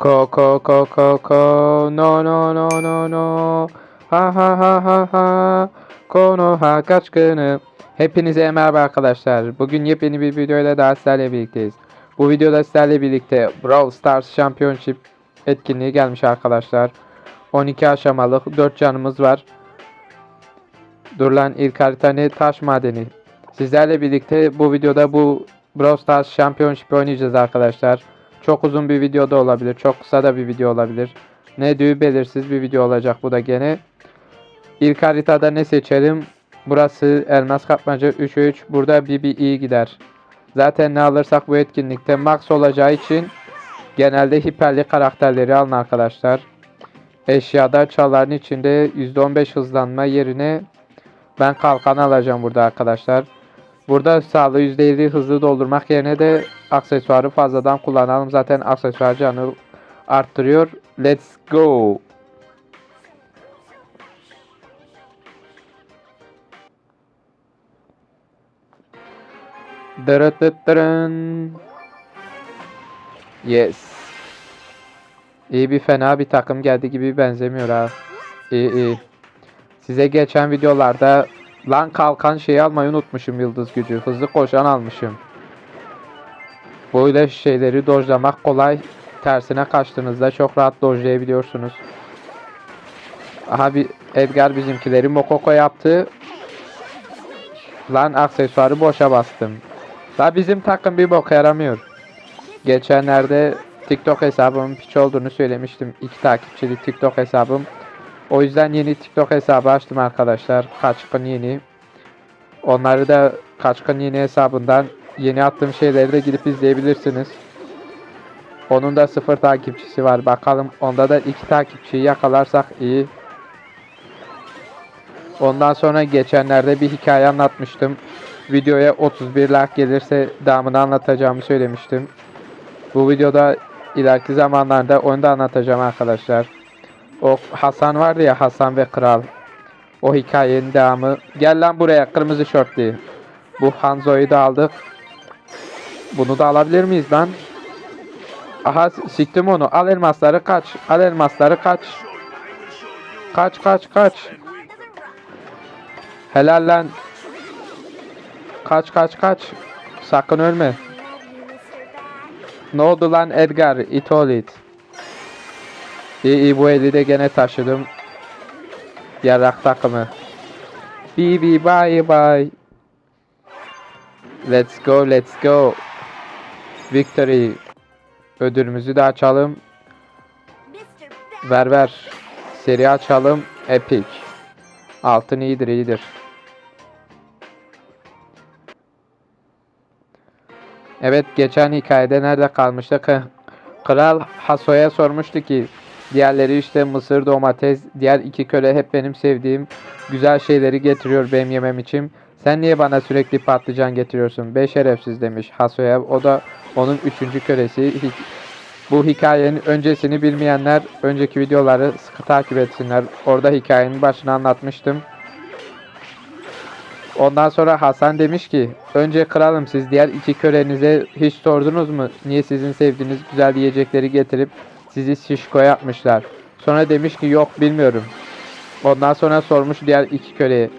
Ko ko ko ko ko no no no no no ha ha ha ha ha kono ha kaçkını Hepinize merhaba arkadaşlar. Bugün yepyeni bir videoyla daha sizlerle birlikteyiz. Bu videoda sizlerle birlikte Brawl Stars Championship etkinliği gelmiş arkadaşlar. 12 aşamalık 4 canımız var. Durulan ilk harita? Taş madeni. Sizlerle birlikte bu videoda bu Brawl Stars Championship oynayacağız arkadaşlar. Çok uzun bir video da olabilir. Çok kısa da bir video olabilir. Ne düğü belirsiz bir video olacak bu da gene. İlk haritada ne seçelim? Burası elmas kapmaca 3'e 3. Burada BB iyi gider. Zaten ne alırsak bu etkinlikte max olacağı için genelde hiperli karakterleri alın arkadaşlar. Eşyada çalların içinde %15 hızlanma yerine ben kalkan alacağım burada arkadaşlar. Burada sağlığı %50 hızlı doldurmak yerine de aksesuarı fazladan kullanalım. Zaten aksesuar canı arttırıyor. Let's go. Dırıtıttırın. Yes. İyi bir fena bir takım geldi gibi benzemiyor ha. İyi iyi. Size geçen videolarda lan kalkan şeyi almayı unutmuşum yıldız gücü. Hızlı koşan almışım. Böyle şeyleri dojlamak kolay. Tersine kaçtığınızda çok rahat dojlayabiliyorsunuz. Aha bir Edgar bizimkileri Mokoko yaptı. Lan aksesuarı boşa bastım. La bizim takım bir boka yaramıyor. Geçenlerde TikTok hesabımın piç olduğunu söylemiştim. İki takipçili TikTok hesabım. O yüzden yeni TikTok hesabı açtım arkadaşlar. Kaçkın yeni. Onları da Kaçkın yeni hesabından yeni attığım şeyleri de gidip izleyebilirsiniz. Onun da sıfır takipçisi var. Bakalım onda da iki takipçiyi yakalarsak iyi. Ondan sonra geçenlerde bir hikaye anlatmıştım. Videoya 31 like gelirse devamını anlatacağımı söylemiştim. Bu videoda ileriki zamanlarda onu da anlatacağım arkadaşlar. O Hasan vardı ya Hasan ve Kral. O hikayenin devamı. Gel lan buraya kırmızı şortlu. Bu Hanzo'yu da aldık. Bunu da alabilir miyiz lan? Aha siktim onu. Al elmasları kaç. Al elmasları kaç. Kaç kaç kaç. Helal lan. Kaç kaç kaç. Sakın ölme. Ne oldu lan Edgar? It all it. İyi bu eli de gene taşıdım. Yarak takımı. BB bye bye. Let's go let's go. Victory. Ödülümüzü de açalım. Ver ver. Seri açalım. Epic. Altın iyidir iyidir. Evet geçen hikayede nerede kalmıştık? Kral Haso'ya sormuştu ki diğerleri işte mısır, domates, diğer iki köle hep benim sevdiğim güzel şeyleri getiriyor benim yemem için. Sen niye bana sürekli patlıcan getiriyorsun? Be şerefsiz demiş Haso'ya. O da onun üçüncü kölesi. Bu hikayenin öncesini bilmeyenler önceki videoları sıkı takip etsinler. Orada hikayenin başını anlatmıştım. Ondan sonra Hasan demiş ki önce kralım siz diğer iki kölenize hiç sordunuz mu niye sizin sevdiğiniz güzel yiyecekleri getirip sizi şişko yapmışlar. Sonra demiş ki yok bilmiyorum. Ondan sonra sormuş diğer iki köleye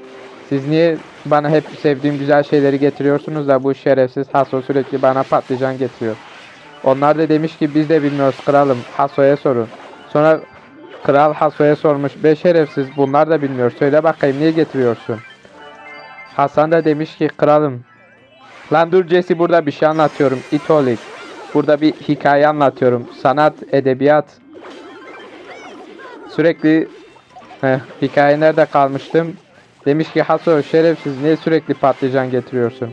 siz niye bana hep sevdiğim güzel şeyleri getiriyorsunuz da bu şerefsiz Haso sürekli bana patlıcan getiriyor. Onlar da demiş ki biz de bilmiyoruz kralım Haso'ya sorun. Sonra kral Haso'ya sormuş be şerefsiz bunlar da bilmiyor söyle bakayım niye getiriyorsun. Hasan da demiş ki kralım. Lan dur Jesse burada bir şey anlatıyorum. İtolik. Burada bir hikaye anlatıyorum. Sanat, edebiyat. Sürekli Heh, hikaye nerede kalmıştım? Demiş ki Haso şerefsiz niye sürekli patlıcan getiriyorsun?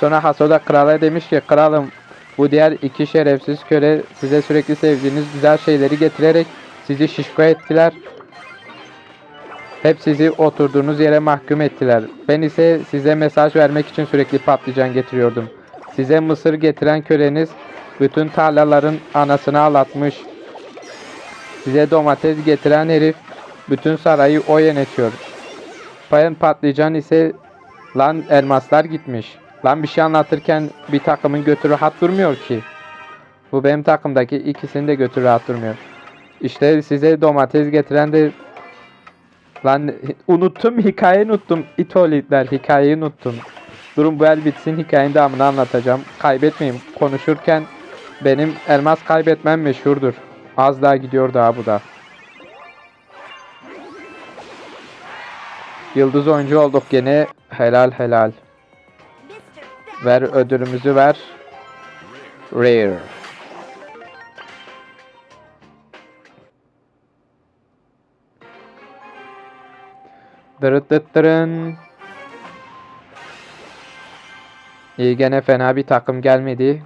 Sonra Haso da krala demiş ki kralım bu diğer iki şerefsiz köle size sürekli sevdiğiniz güzel şeyleri getirerek sizi şişko ettiler. Hep sizi oturduğunuz yere mahkum ettiler. Ben ise size mesaj vermek için sürekli patlıcan getiriyordum. Size mısır getiren köleniz bütün tarlaların anasını ağlatmış. Size domates getiren herif bütün sarayı o yönetiyor. Payın patlıcan ise lan elmaslar gitmiş. Lan bir şey anlatırken bir takımın götü rahat durmuyor ki. Bu benim takımdaki ikisini de götür rahat durmuyor. İşte size domates getiren de Lan unuttum hikayeyi unuttum. İtolitler hikayeyi unuttum. Durun bu el bitsin hikayenin devamını anlatacağım. Kaybetmeyeyim. Konuşurken benim elmas kaybetmem meşhurdur. Az daha gidiyor daha bu da. Yıldız oyuncu olduk gene. Helal helal. Ver ödülümüzü ver. Rare. Dırıt dıt dırın. İyi gene fena bir takım gelmedi.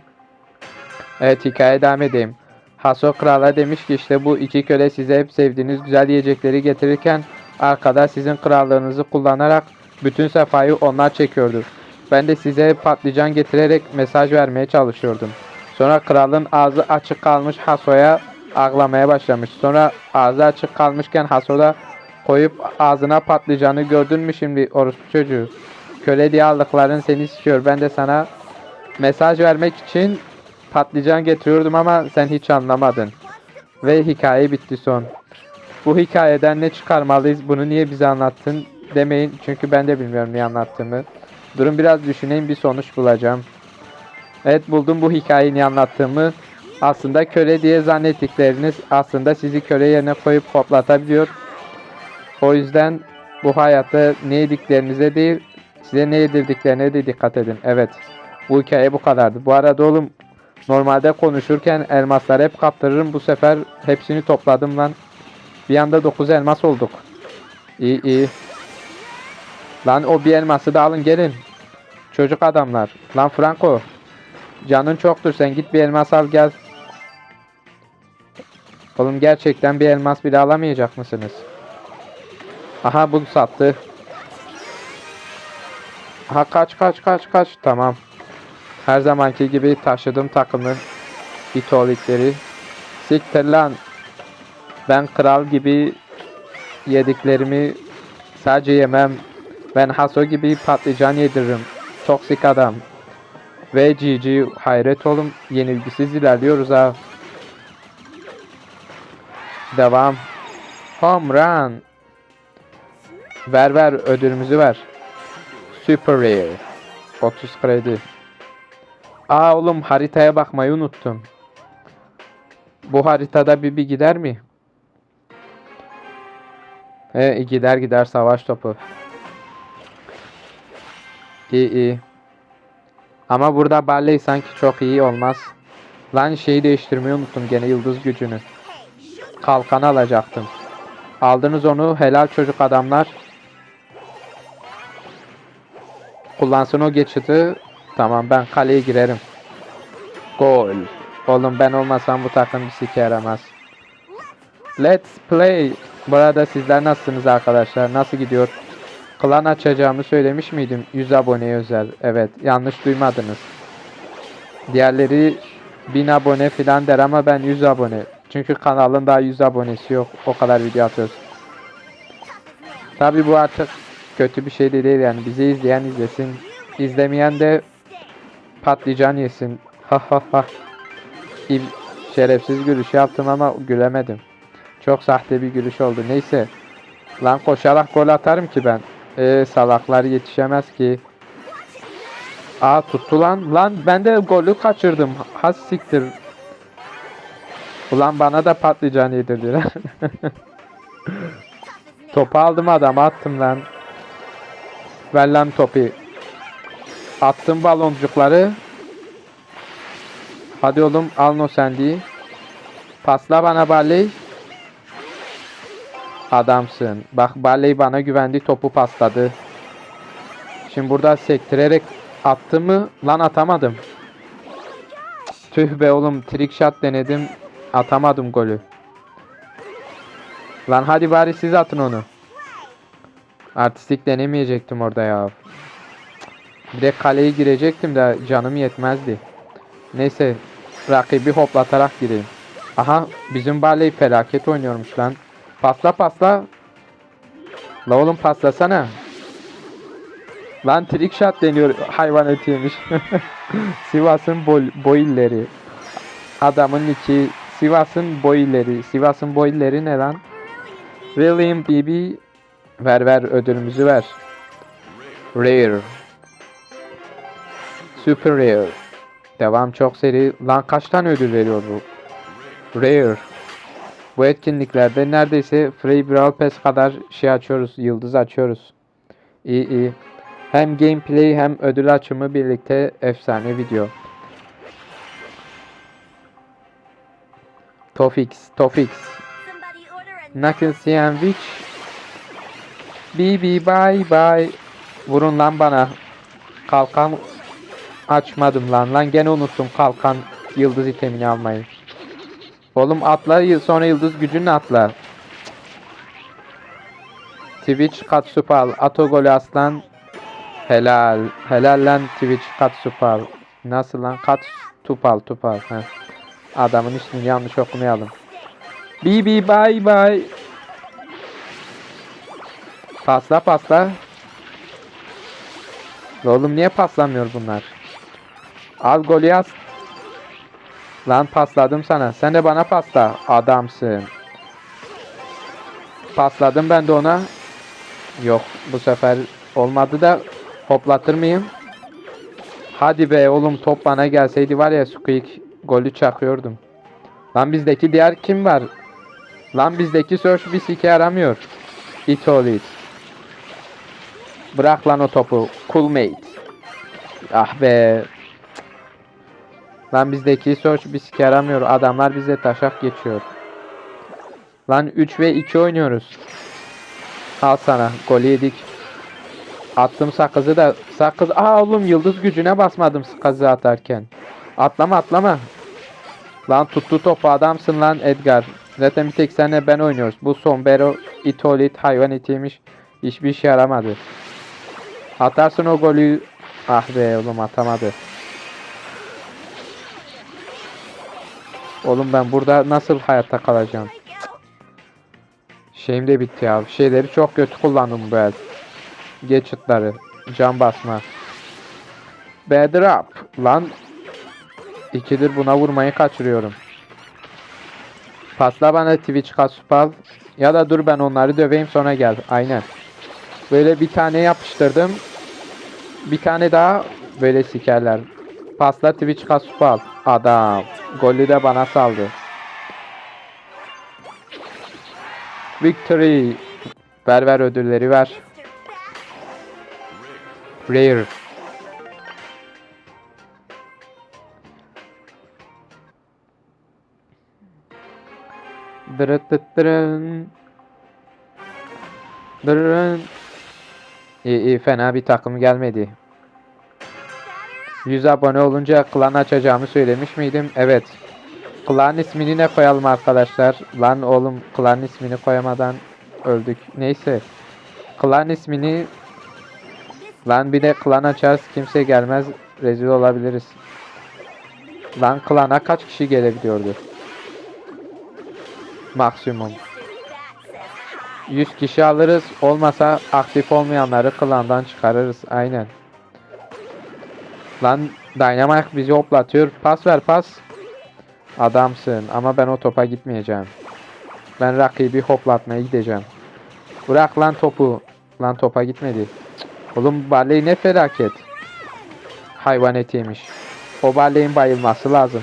Evet hikaye devam edeyim. Haso krala demiş ki işte bu iki köle size hep sevdiğiniz güzel yiyecekleri getirirken arkada sizin krallığınızı kullanarak bütün sefayı onlar çekiyordu. Ben de size patlıcan getirerek mesaj vermeye çalışıyordum. Sonra kralın ağzı açık kalmış Haso'ya ağlamaya başlamış. Sonra ağzı açık kalmışken Haso da koyup ağzına patlıcanı gördün mü şimdi orospu çocuğu? Köle diye aldıkların seni istiyor. Ben de sana mesaj vermek için patlıcan getiriyordum ama sen hiç anlamadın. Ve hikaye bitti son. Bu hikayeden ne çıkarmalıyız? Bunu niye bize anlattın demeyin. Çünkü ben de bilmiyorum niye anlattığımı. Durun biraz düşüneyim bir sonuç bulacağım. Evet buldum bu hikayeyi niye anlattığımı. Aslında köle diye zannettikleriniz aslında sizi köle yerine koyup hoplatabiliyor. O yüzden bu hayatta ne yediklerinize değil size ne yedirdiklerine de dikkat edin. Evet bu hikaye bu kadardı. Bu arada oğlum normalde konuşurken elmasları hep kaptırırım. Bu sefer hepsini topladım lan. Bir anda 9 elmas olduk. İyi iyi. Lan o bir elması da alın gelin. Çocuk adamlar. Lan Franco. Canın çoktur sen git bir elmas al gel. Oğlum gerçekten bir elmas bile alamayacak mısınız? Aha bu sattı. Ha kaç kaç kaç kaç. Tamam. Her zamanki gibi taşıdım takımın itolikleri. Siktir lan. Ben kral gibi yediklerimi sadece yemem. Ben Haso gibi patlıcan yediririm. Toksik adam. Ve GG hayret olun yenilgisiz ilerliyoruz ha. Devam. Home run. Ver ver ödülümüzü ver. Super Rare. 30 kredi. Aa oğlum haritaya bakmayı unuttum. Bu haritada bir gider mi? He gider gider savaş topu. İyi iyi. Ama burada Barley sanki çok iyi olmaz. Lan şeyi değiştirmeyi unuttum gene yıldız gücünü. Kalkan alacaktım. Aldınız onu helal çocuk adamlar. Kullansın o geçidi. Tamam ben kaleye girerim. Gol. Oğlum ben olmasam bu takım bir sike yaramaz. Let's play. Burada sizler nasılsınız arkadaşlar? Nasıl gidiyor? Klan açacağımı söylemiş miydim? 100 aboneye özel. Evet yanlış duymadınız. Diğerleri 1000 abone filan der ama ben 100 abone. Çünkü kanalın daha 100 abonesi yok. O kadar video atıyoruz. Tabi bu artık kötü bir şey de değil yani. Bizi izleyen izlesin. İzlemeyen de patlıcan yesin. Ha ha ha. Şerefsiz gülüş yaptım ama gülemedim. Çok sahte bir gülüş oldu. Neyse. Lan koşarak gol atarım ki ben. Ee, salaklar yetişemez ki. Aa tuttu lan. Lan ben de golü kaçırdım. Has siktir. Ulan bana da patlıcan yedirdiler. Topu aldım adama attım lan. Ver lan topu. Attım baloncukları. Hadi oğlum al no sendiği. Pasla bana Barley. Adamsın. Bak Barley bana güvendi topu pasladı. Şimdi burada sektirerek attı mı? Lan atamadım. Tüh be oğlum trick shot denedim. Atamadım golü. Lan hadi bari siz atın onu. Artistik denemeyecektim orada ya. Bir de kaleye girecektim de canım yetmezdi. Neyse rakibi hoplatarak gireyim. Aha bizim Barley felaket oynuyormuş lan. Pasla pasla. La oğlum paslasana. Lan trick shot deniyor hayvan eti yemiş. Sivas'ın bol boilleri. Adamın iki Sivas'ın boyları. Sivas'ın boyları ne lan? William BB ver ver ödülümüzü ver. Rare. Super rare. Devam çok seri. Lan kaç tane ödül veriyor bu? Rare. Bu etkinliklerde neredeyse Free Brawl Pass kadar şey açıyoruz. Yıldız açıyoruz. İyi iyi. Hem gameplay hem ödül açımı birlikte efsane video. Tofix, Tofix. Somebody order a Knuckle sandwich. BB bye bye. Vurun lan bana. Kalkan açmadım lan. Lan gene unuttum kalkan yıldız itemini almayı. Oğlum atla sonra yıldız gücünle atla. Twitch Katsupal. Ato golü aslan. Helal. Helal lan Twitch Katsupal. Nasıl lan? Katsupal. Tupal. Heh. Adamın ismini yanlış okumayalım. BB bye bye. Pasla pasla. Oğlum niye paslamıyor bunlar? Al golü yaz. Lan pasladım sana. Sen de bana pasla. Adamsın. Pasladım ben de ona. Yok bu sefer olmadı da hoplatır mıyım? Hadi be oğlum top bana gelseydi var ya Squeak golü çakıyordum. Lan bizdeki diğer kim var? Lan bizdeki search bir sike yaramıyor. It all it. Bırak lan o topu. Cool mate. Ah be. Lan bizdeki search bir sike yaramıyor. Adamlar bize taşak geçiyor. Lan 3 ve 2 oynuyoruz. Al sana. Golü yedik. Attım sakızı da. Sakız. Aa oğlum yıldız gücüne basmadım sakızı atarken. Atlama atlama. Lan tuttu topu adamsın lan Edgar. Zaten bir tek senle ben oynuyoruz. Bu Sombero itolit hayvan itiymiş. Hiçbir işe yaramadı. Atarsın o golü. Ah be oğlum atamadı. Oğlum ben burada nasıl hayatta kalacağım? Şeyim de bitti ya. Şeyleri çok kötü kullandım bu el. Geçitleri. Can basma. Bad up. Lan İkidir buna vurmayı kaçırıyorum. Pasla bana Twitch Kasupal. Ya da dur ben onları döveyim sonra gel. Aynen. Böyle bir tane yapıştırdım. Bir tane daha böyle sikerler. Pasla Twitch Kasupal. Adam. Golü de bana saldı. Victory. Ver ver ödülleri ver. Rare. Dırıt dıt dırın. Dırın. İyi iyi fena bir takım gelmedi. 100 abone olunca klan açacağımı söylemiş miydim? Evet. Klan ismini ne koyalım arkadaşlar? Lan oğlum klan ismini koyamadan öldük. Neyse. Klan ismini Lan bir de klan açarız kimse gelmez rezil olabiliriz. Lan klana kaç kişi gelebiliyordu? Maksimum. 100 kişi alırız. Olmasa aktif olmayanları klandan çıkarırız. Aynen. Lan Dynamite bizi hoplatıyor. Pas ver pas. Adamsın ama ben o topa gitmeyeceğim. Ben rakibi hoplatmaya gideceğim. Bırak lan topu. Lan topa gitmedi. Cık, Oğlum Barley ne felaket. Hayvan etiymiş. O Barley'in bayılması lazım.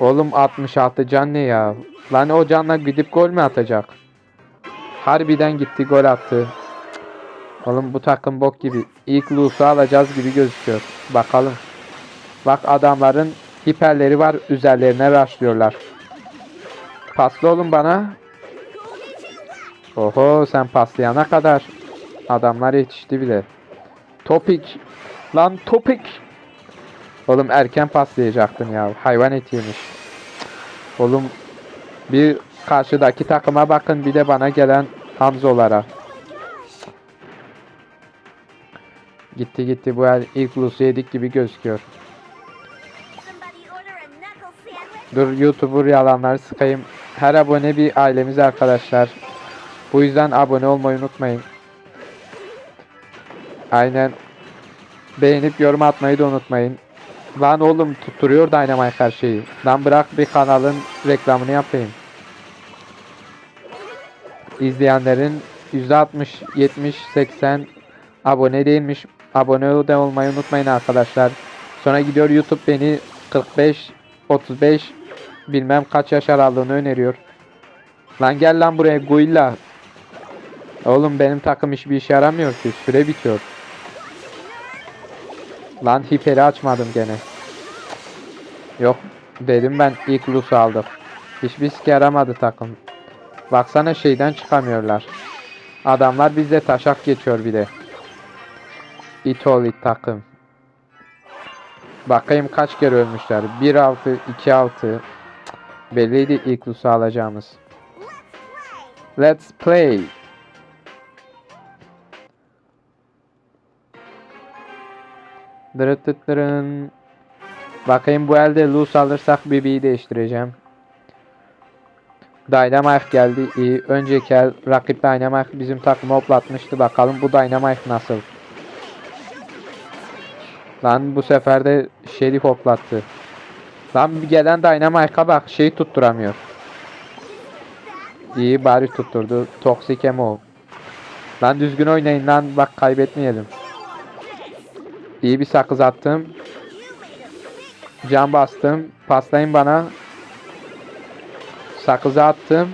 Oğlum 66 can ne ya? Lan o canla gidip gol mü atacak? Harbiden gitti gol attı. Oğlum bu takım bok gibi. İlk loot'u alacağız gibi gözüküyor. Bakalım. Bak adamların hiperleri var. Üzerlerine rushlıyorlar. Paslı olun bana. Oho sen paslayana kadar. Adamlar yetişti bile. Topik. Lan topik. Oğlum erken paslayacaktın ya. Hayvan etiymiş. Oğlum bir karşıdaki takıma bakın bir de bana gelen Hamzolara. Gitti gitti bu el ilk loot'u yedik gibi gözüküyor. Dur YouTuber yalanları sıkayım. Her abone bir ailemiz arkadaşlar. Bu yüzden abone olmayı unutmayın. Aynen. Beğenip yorum atmayı da unutmayın. Lan oğlum tutturuyor Dynamite her şeyi. Lan bırak bir kanalın reklamını yapayım. İzleyenlerin %60, 70, 80 abone değilmiş. Abone de olmayı unutmayın arkadaşlar. Sonra gidiyor YouTube beni 45, 35 bilmem kaç yaş aralığını öneriyor. Lan gel lan buraya Guilla. Oğlum benim takım hiçbir işe yaramıyor ki. Süre bitiyor. Lan hiperi açmadım gene. Yok dedim ben ilk loot'u aldık. Hiçbir sike yaramadı takım. Baksana şeyden çıkamıyorlar. Adamlar bizde taşak geçiyor bir de. It ol it takım. Bakayım kaç kere ölmüşler. 1-6, 2-6. Cık, Belliydi ilk loot'u alacağımız. Let's play. Dırıt dıt dırın. Bakayım bu elde loose alırsak BB'yi değiştireceğim. Dynamite geldi iyi. Önceki el rakip Dynamite bizim takımı hoplatmıştı. Bakalım bu Dynamite nasıl? Lan bu sefer de Şerif hoplattı. Lan bir gelen Dynamite'a bak şeyi tutturamıyor. İyi bari tutturdu. Toxic Emo. Lan düzgün oynayın lan bak kaybetmeyelim. İyi bir sakız attım. Can bastım. Paslayın bana. Sakızı attım.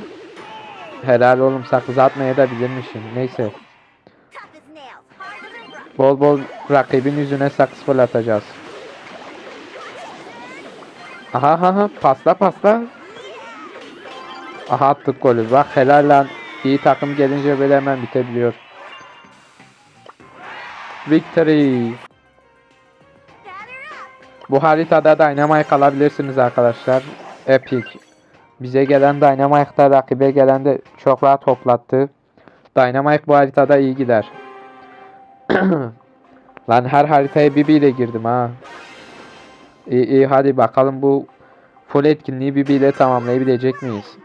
Helal oğlum sakızı atmaya da bilirmişim. Neyse. Bol bol rakibin yüzüne sakız fırlatacağız. Aha aha aha pasla pasla. Aha attık golü. Bak helal lan. İyi takım gelince böyle hemen bitebiliyor. Victory. Bu haritada Dynamite alabilirsiniz arkadaşlar. Epic. Bize gelen Dynamite'da rakibe gelen de çok rahat toplattı. Dynamite bu haritada iyi gider. Lan her haritaya BB ile girdim ha. İyi iyi hadi bakalım bu full etkinliği BB ile tamamlayabilecek miyiz?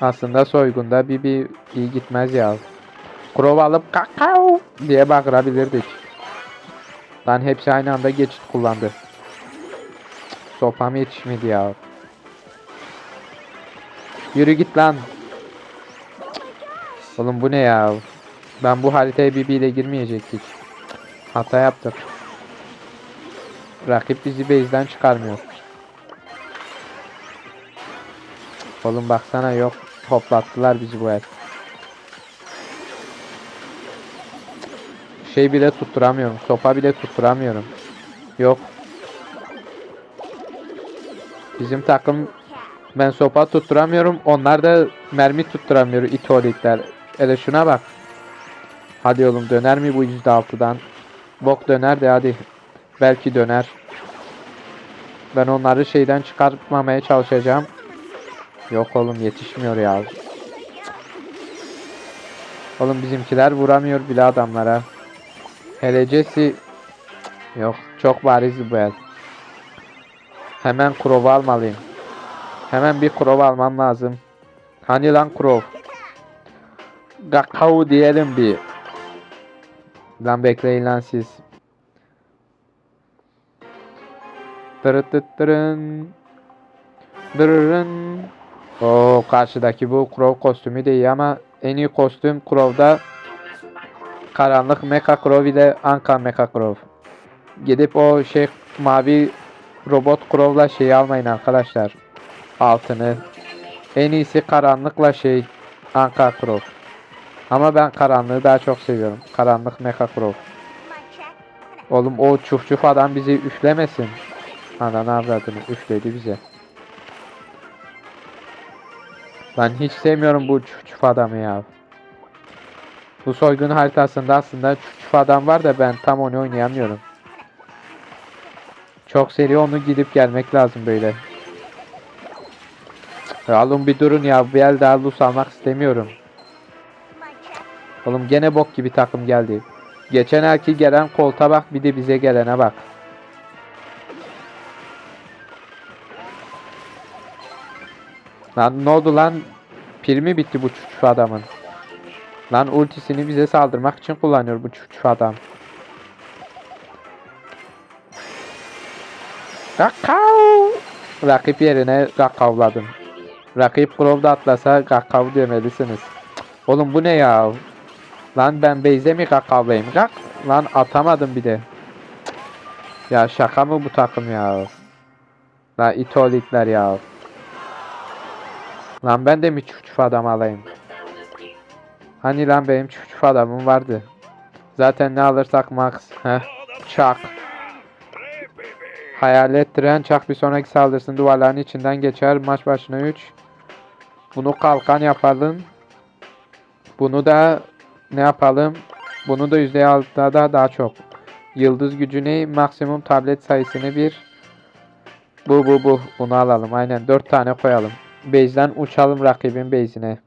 Aslında soygunda BB iyi gitmez ya. Krov alıp kakao diye bağırabilirdik. Lan hepsi aynı anda geçit kullandı. Sopam yetişmedi ya. Yürü git lan. Oğlum bu ne ya? Ben bu haritaya BB ile girmeyecektik. Hata yaptık. Rakip bizi base'den çıkarmıyor. Oğlum baksana yok. Toplattılar bizi bu el. Şey bile tutturamıyorum. Sopa bile tutturamıyorum. Yok. Bizim takım ben sopa tutturamıyorum. Onlar da mermi tutturamıyor itolikler. Hele şuna bak. Hadi oğlum döner mi bu %6'dan? Bok döner de hadi. Belki döner. Ben onları şeyden çıkartmamaya çalışacağım. Yok oğlum yetişmiyor ya. Oğlum bizimkiler vuramıyor bile adamlara. Hele Jesse yok çok bariz bu el. Hemen Crow'u almalıyım. Hemen bir Crow almam lazım. Hani lan Crow? Gakao diyelim bir. Lan bekleyin lan siz. Tırıt tıt tırın. Dırırın. Oo karşıdaki bu Crow kostümü de iyi ama en iyi kostüm Crow'da Karanlık Mecha Crow ile Anka Mecha Crow. Gidip o şey mavi robot Crow'la şeyi almayın arkadaşlar. Altını. En iyisi karanlıkla şey Anka Crow. Ama ben karanlığı daha çok seviyorum. Karanlık Mecha Crow. Oğlum o çuf çuf adam bizi üflemesin. Ananı avradını üfledi bize. Ben hiç sevmiyorum bu çuf çuf adamı ya. Bu soygun haritasında aslında çuf çuf adam var da ben tam onu oynayamıyorum. Çok seri onu gidip gelmek lazım böyle. Ya oğlum bir durun ya bir el daha loot almak istemiyorum. Oğlum gene bok gibi takım geldi. Geçen erki gelen kolta bak bir de bize gelene bak. Lan ne oldu lan? Pil mi bitti bu çuçu adamın? Lan ultisini bize saldırmak için kullanıyor bu çuçu adam. Kakao! Rakip yerine kakavladım. Rakip Grove'da atlasa kakav demelisiniz. Oğlum bu ne ya? Lan ben Beyze mi kakavlayayım? Kak. Lan atamadım bir de. Ya şaka mı bu takım ya? Lan itolikler ya. Lan ben de mi çuf adam alayım? Hani lan benim çuf adamım vardı. Zaten ne alırsak max. Heh. Çak. Hayalet tren çak bir sonraki saldırısının duvarların içinden geçer. Maç başına 3. Bunu kalkan yapalım. Bunu da ne yapalım? Bunu da %6'da da daha çok. Yıldız gücünü maksimum tablet sayısını bir. Bu bu bu. Bunu alalım. Aynen 4 tane koyalım. Base'den uçalım rakibin base'ine.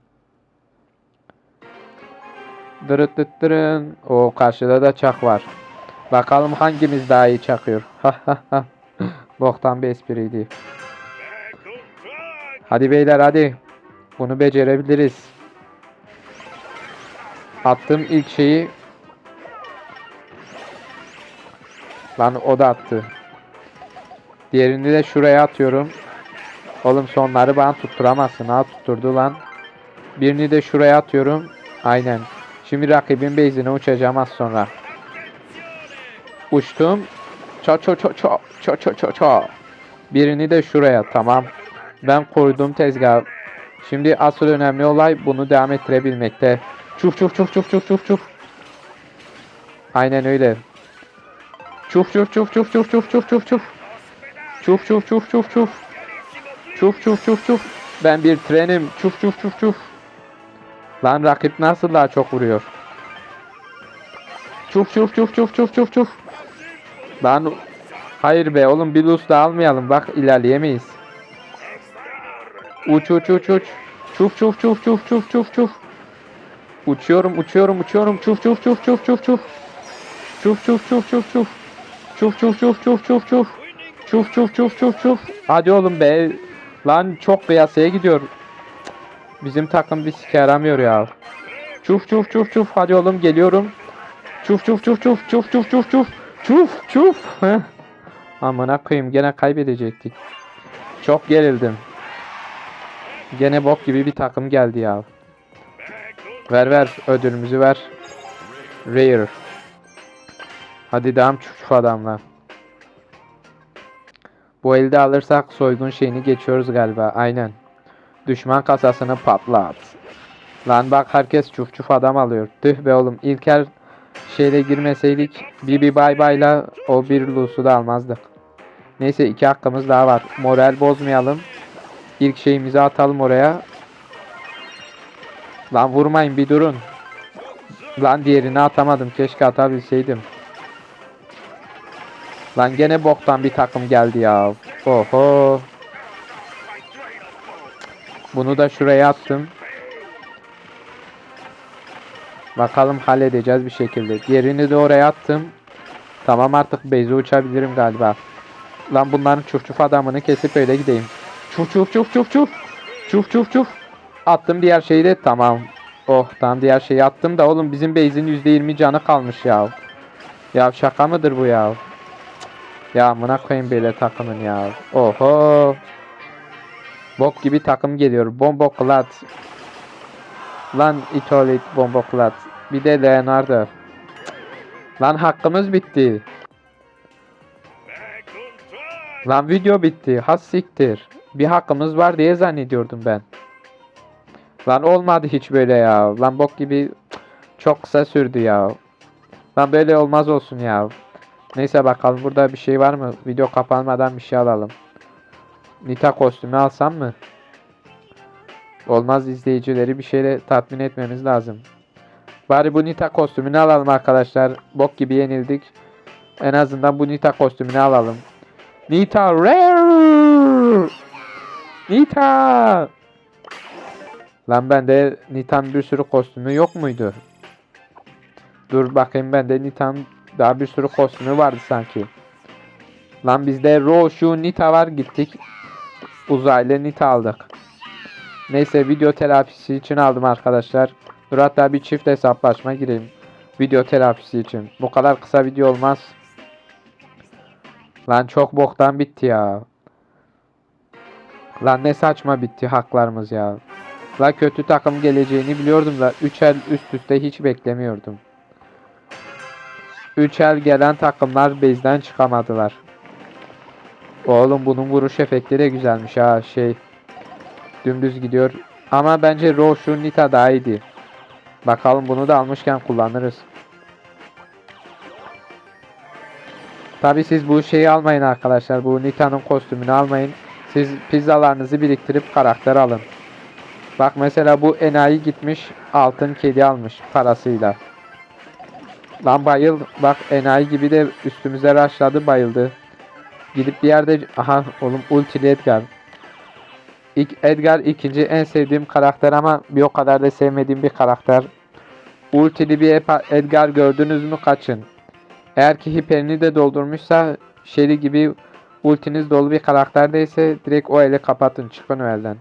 Dırıt dıt dırın. O karşıda da çak var. Bakalım hangimiz daha iyi çakıyor. Boktan bir espriydi. Hadi beyler hadi. Bunu becerebiliriz. Attığım ilk şeyi Lan o da attı. Diğerini de şuraya atıyorum. Oğlum sonları bana tutturamazsın. Ha tutturdu lan. Birini de şuraya atıyorum. Aynen. Şimdi rakibin base'ine uçacağım az sonra. Uçtum. Ço ço ço ço ço ço ço ço. Birini de şuraya tamam. Ben koruduğum tezgah. Şimdi asıl önemli olay bunu devam ettirebilmekte. Çuf çuf çuf çuf çuf çuf çuf. Aynen öyle. Çuf çuf çuf çuf çuf çuf çuf çuf çuf. Çuf çuf çuf çuf çuf. Çuf çuf çuf çuf. Ben bir trenim. Çuf çuf çuf çuf. Lan rakip nasıl daha çok vuruyor? Çuf çuf çuf çuf çuf çuf çuf. Lan hayır be oğlum bir lus da almayalım. Bak ilerleyemeyiz. Uç uç uç uç. Çuf çuf çuf çuf çuf çuf çuf. Uçuyorum uçuyorum uçuyorum. Çuf çuf çuf çuf çuf çuf. Çuf çuf çuf çuf çuf. Çuf çuf çuf çuf çuf çuf. Çuf çuf çuf çuf çuf. Hadi oğlum be. Lan çok kıyasaya gidiyor. Bizim takım bir sike yaramıyor ya. Çuf çuf çuf çuf. Hadi oğlum geliyorum. Çuf çuf çuf çuf çuf çuf çuf çuf. Çuf çuf. Heh. Amına koyayım gene kaybedecektik. Çok gerildim. Gene bok gibi bir takım geldi ya. Ver ver ödülümüzü ver. Rare. Hadi devam çuf adamla. Bu elde alırsak soygun şeyini geçiyoruz galiba. Aynen. Düşman kasasını patlat. Lan bak herkes çuf çuf adam alıyor. Tüh be oğlum. İlker şeyle girmeseydik Bibi bay bayla o bir lusu da almazdık. Neyse iki hakkımız daha var. Moral bozmayalım. İlk şeyimizi atalım oraya. Lan vurmayın bir durun. Lan diğerini atamadım. Keşke atabilseydim. Lan gene boktan bir takım geldi ya. Oho. Bunu da şuraya attım. Bakalım halledeceğiz bir şekilde. Diğerini de oraya attım. Tamam artık beyze uçabilirim galiba. Lan bunların çuf çuf adamını kesip öyle gideyim. Çuf çuf çuf çuf çuf. Çuf çuf çuf. Attım diğer şeyi de tamam. Oh tamam diğer şeyi attım da oğlum bizim base'in %20 canı kalmış ya. Ya şaka mıdır bu ya? Ya amına koyayım böyle takımın ya. Oho. Bok gibi takım geliyor. Bombo klat. Lan Itolit bombo klat. Bir de Leonardo. Lan hakkımız bitti. Lan video bitti. Has siktir. Bir hakkımız var diye zannediyordum ben. Lan olmadı hiç böyle ya. Lan bok gibi çok kısa sürdü ya. Lan böyle olmaz olsun ya. Neyse bakalım burada bir şey var mı? Video kapanmadan bir şey alalım. Nita kostümü alsam mı? Olmaz izleyicileri bir şeyle tatmin etmemiz lazım. Bari bu Nita kostümünü alalım arkadaşlar. Bok gibi yenildik. En azından bu Nita kostümünü alalım. Nita rare. Nita. Lan bende Nita'nın bir sürü kostümü yok muydu? Dur bakayım bende Nita'nın daha bir sürü kostümü vardı sanki. Lan bizde Roshu Nita var gittik. Uzaylı Nita aldık. Neyse video telafisi için aldım arkadaşlar. Dur hatta bir çift hesaplaşma gireyim. Video telafisi için. Bu kadar kısa video olmaz. Lan çok boktan bitti ya. Lan ne saçma bitti haklarımız ya. La kötü takım geleceğini biliyordum da 3 el üst üste hiç beklemiyordum. 3 el gelen takımlar base'den çıkamadılar. Oğlum bunun vuruş efekti de güzelmiş ha şey. Dümdüz gidiyor. Ama bence Roshu Nita daha iyiydi. Bakalım bunu da almışken kullanırız. Tabi siz bu şeyi almayın arkadaşlar. Bu Nita'nın kostümünü almayın. Siz pizzalarınızı biriktirip karakter alın. Bak mesela bu enayi gitmiş altın kedi almış parasıyla. Lan bayıl bak enayi gibi de üstümüze rushladı bayıldı. Gidip bir yerde aha oğlum ultili Edgar. İlk Edgar ikinci en sevdiğim karakter ama bir o kadar da sevmediğim bir karakter. Ultili bir Edgar gördünüz mü kaçın. Eğer ki hiperini de doldurmuşsa Shelly gibi ultiniz dolu bir karakterdeyse direkt o eli kapatın çıkın o elden.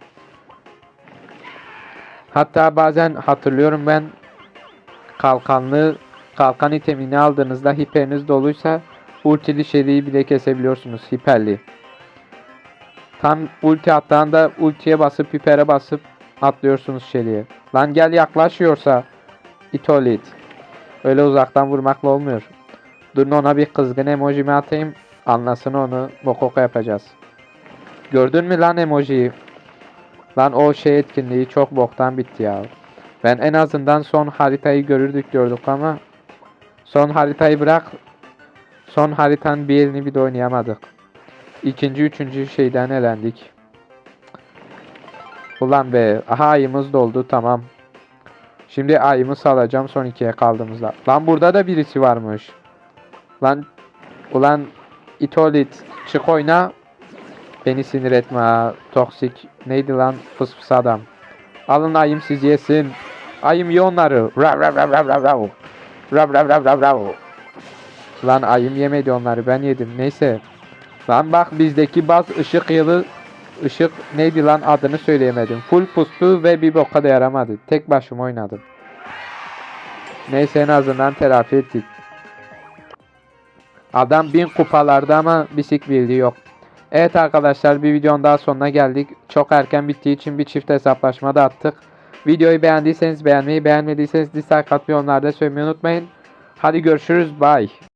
Hatta bazen hatırlıyorum ben kalkanlı kalkan itemini aldığınızda hiperiniz doluysa ultili Shelly'yi bile kesebiliyorsunuz hiperli. Tam ulti attığında ultiye basıp hipere basıp atlıyorsunuz Shelly'ye. Lan gel yaklaşıyorsa itolit. Öyle uzaktan vurmakla olmuyor. Durun ona bir kızgın emojimi atayım. Anlasın onu. Bokoko yapacağız. Gördün mü lan emojiyi? Lan o şey etkinliği çok boktan bitti ya. Ben en azından son haritayı görürdük diyorduk ama son haritayı bırak son haritanın bir elini bir de oynayamadık. İkinci, üçüncü şeyden elendik. Ulan be. Aha ayımız doldu tamam. Şimdi ayımı salacağım son ikiye kaldığımızda. Lan burada da birisi varmış. Lan ulan itolit çık oyna. Beni sinir etme ha. Toksik. Neydi lan fıs fıs adam. Alın ayım siz yesin. Ayım ye onları. Rav rav rav rav rav rav. Rav rav rav rav rav. Lan ayım yemedi onları ben yedim. Neyse. Lan bak bizdeki baz ışık yılı ışık neydi lan adını söyleyemedim. Full pustu ve bir boka da yaramadı. Tek başıma oynadım. Neyse en azından telafi ettik. Adam bin kupalarda ama bisik bildiği yok. Evet arkadaşlar bir videonun daha sonuna geldik. Çok erken bittiği için bir çift hesaplaşma da attık. Videoyu beğendiyseniz beğenmeyi, beğenmediyseniz dislike atmayı onlarda söylemeyi unutmayın. Hadi görüşürüz. Bye.